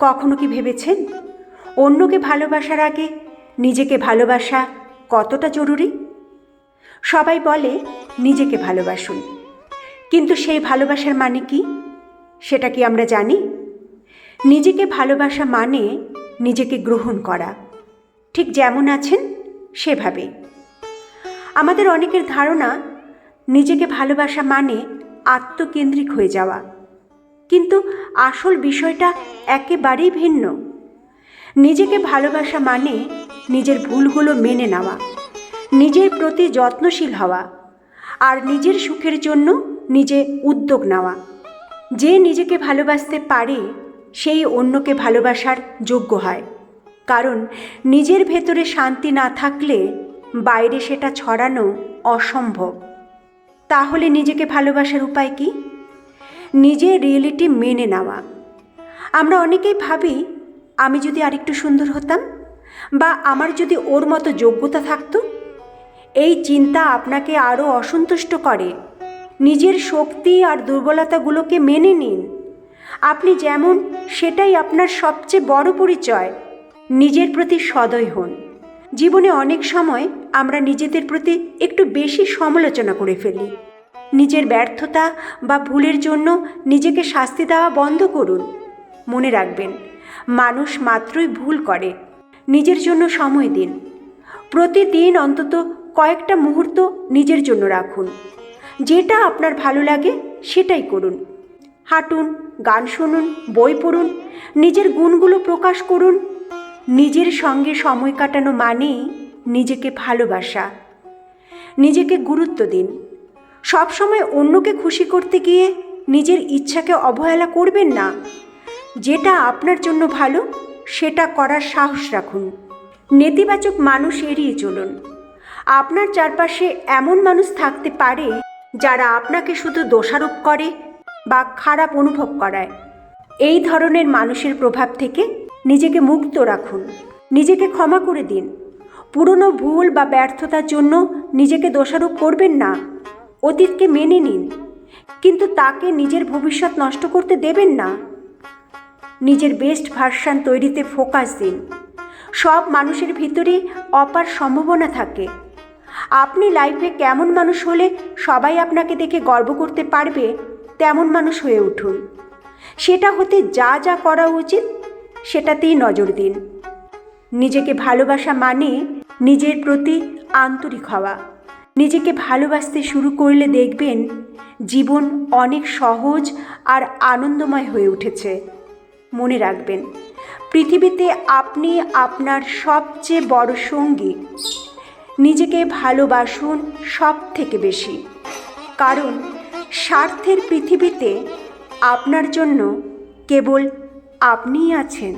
কখনো কি ভেবেছেন? অন্যকে ভালোবাসার আগে নিজেকে ভালোবাসা কতটা জরুরি? সবাই বলে, নিজেকে ভালোবাসুন। কিন্তু সেই ভালোবাসার মানে কি? সেটা কি আমরা জানি? নিজেকে ভালোবাসা মানে নিজেকে গ্রহণ করা। ঠিক যেমন আছেন, সেভাবে। আমাদের অনেকের ধারণা, নিজেকে ভালোবাসা মানে আত্মকেন্দ্রিক হয়ে যাওয়া। কিন্তু আসল বিষয়টা একেবারেই ভিন্ন। নিজেকে ভালোবাসা মানে নিজের ভুলগুলো মেনে নেওয়া, নিজের প্রতি যত্নশীল হওয়া, আর নিজের সুখের জন্য নিজে উদ্যোগ নেওয়া। যে নিজেকে ভালোবাসতে পারে, সেই অন্যকে ভালোবাসার যোগ্য হয়। কারণ নিজের ভেতরে শান্তি না থাকলে বাইরে সেটা ছড়ানো অসম্ভব। তাহলে নিজেকে ভালোবাসার উপায় কি? নিজের রিয়েলিটি মেনে নেওয়া। আমরা অনেকেই ভাবি, আমি যদি আরেকটু সুন্দর হতাম বা আমার যদি ওর মতো যোগ্যতা থাকতো, এই চিন্তা আপনাকে আরও অসন্তুষ্ট করে। নিজের শক্তি আর দুর্বলতাগুলোকে মেনে নিন। আপনি যেমন, সেটাই আপনার সবচেয়ে বড় পরিচয়। নিজের প্রতি সদয় হন। জীবনে অনেক সময় আমরা নিজেদের প্রতি একটু বেশি সমালোচনা করে ফেলি। নিজের ব্যর্থতা বা ভুলের জন্য নিজেকে শাস্তি দেওয়া বন্ধ করুন। মনে রাখবেন, মানুষ মাত্রই ভুল করে। নিজের জন্য সময় দিন। প্রতিদিন অন্তত কয়েকটা মুহূর্ত নিজের জন্য রাখুন। যেটা আপনার ভালো লাগে সেটাই করুন। হাঁটুন, গান শুনুন, বই পড়ুন, নিজের গুণগুলো প্রকাশ করুন। নিজের সঙ্গে সময় কাটানো মানেই নিজেকে ভালোবাসা। নিজেকে গুরুত্ব দিন। সবসময় অন্যকে খুশি করতে গিয়ে নিজের ইচ্ছাকে অবহেলা করবেন না। যেটা আপনার জন্য ভালো, সেটা করার সাহস রাখুন। নেতিবাচক মানুষ এড়িয়ে চলুন। আপনার চারপাশে এমন মানুষ থাকতে পারে যারা আপনাকে শুধু দোষারোপ করে বা খারাপ অনুভব করায়। এই ধরনের মানুষের প্রভাব থেকে নিজেকে মুক্ত রাখুন। নিজেকে ক্ষমা করে দিন। পুরনো ভুল বা ব্যর্থতার জন্য নিজেকে দোষারোপ করবেন না। অতীতকে মেনে নিন, কিন্তু তাকে নিজের ভবিষ্যৎ নষ্ট করতে দেবেন না। নিজের বেস্ট ভার্সান তৈরিতে ফোকাস দিন। সব মানুষের ভিতরে অপার সম্ভাবনা থাকে। আপনি লাইফে কেমন মানুষ হলে সবাই আপনাকে দেখে গর্ব করতে পারবে, তেমন মানুষ হয়ে উঠুন। সেটা হতে যা যা করা উচিত, সেটাতেই নজর দিন। নিজেকে ভালোবাসা মানে নিজের প্রতি আন্তরিক হওয়া। নিজেকে ভালোবাসতে শুরু করলে দেখবেন জীবন অনেক সহজ আর আনন্দময় হয়ে উঠেছে। মনে রাখবেন, পৃথিবীতে আপনি আপনার সবচেয়ে বড় সঙ্গী। নিজেকে ভালোবাসুন সব থেকে বেশি। কারণ স্বার্থের পৃথিবীতে আপনার জন্য কেবল আপনিই আছেন।